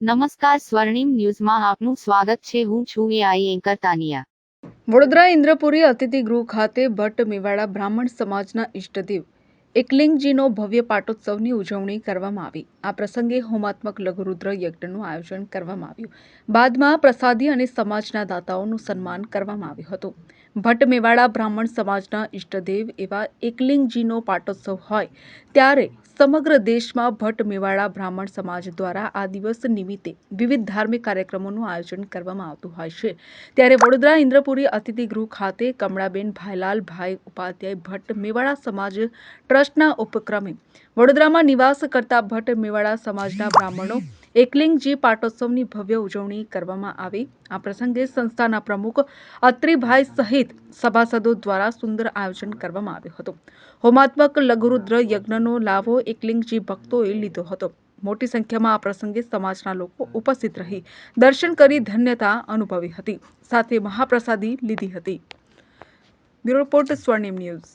નમસ્કાર સ્વર્ણિમ ન્યૂઝમાં આપનું સ્વાગત છે. હું છું એઆઈ એન્કર તાનિયા વડોદરા ઇન્દ્રપુરી અતિથિ ગૃહ ખાતે ભટ્ટ મેવાડા બ્રાહ્મણ સમાજના ઇષ્ટદેવ એકલિંગજીનો ભવ્ય પાટોત્સવની ઉજવણી કરવામાં આવી. આ પ્રસંગે હોમાત્મક લઘુરુદ્ર યજ્ઞનું આયોજન કરવામાં આવ્યું. બાદમાં પ્રસાદી અને સમાજના દાતાઓનું સન્માન કરવામાં આવ્યું હતું. ભટ્ટ મેવાડા બ્રાહ્મણ સમાજના ઇષ્ટદેવ એવા એકલિંગજીનો પાટોત્સવ હોય ત્યારે સમગ્ર દેશમાં ભટ્ટ મેવાડા બ્રાહ્મણ સમાજ દ્વારા આ દિવસ નિમિત્તે વિવિધ ધાર્મિક કાર્યક્રમોનું આયોજન કરવામાં આવતું હોય છે. ત્યારે વડોદરા ઇન્દ્રપુરી અતિથિ ગૃહ ખાતે કમળાબેન ભાઈલાલ ભાઈ ઉપાધ્યાય ભટ્ટ મેવાડા સમાજ ટ્રસ્ટના ઉપક્રમે વડોદરામાં નિવાસ કરતા ભટ્ટ મેવાડા સમાજના બ્રાહ્મણો એકલિંગજી પાટોત્સવની ભવ્ય ઉજવણી કરવામાં આવી. આ પ્રસંગે સંસ્થાના પ્રમુખ અત્રિભાઈ સહિત સભાસદો દ્વારા સુંદર આયોજન કરવામાં આવ્યું હતું. હોમાત્મક લઘુરુદ્ર યજ્ઞનો લાભો એકલિંગજી ભક્તોએ લીધો હતો. મોટી સંખ્યામાં આ પ્રસંગે સમાજના લોકો ઉપસ્થિત રહી દર્શન કરી ધન્યતા અનુભવી હતી. સાથે મહાપ્રસાદી લીધી હતી. Bureau report Swarnim news.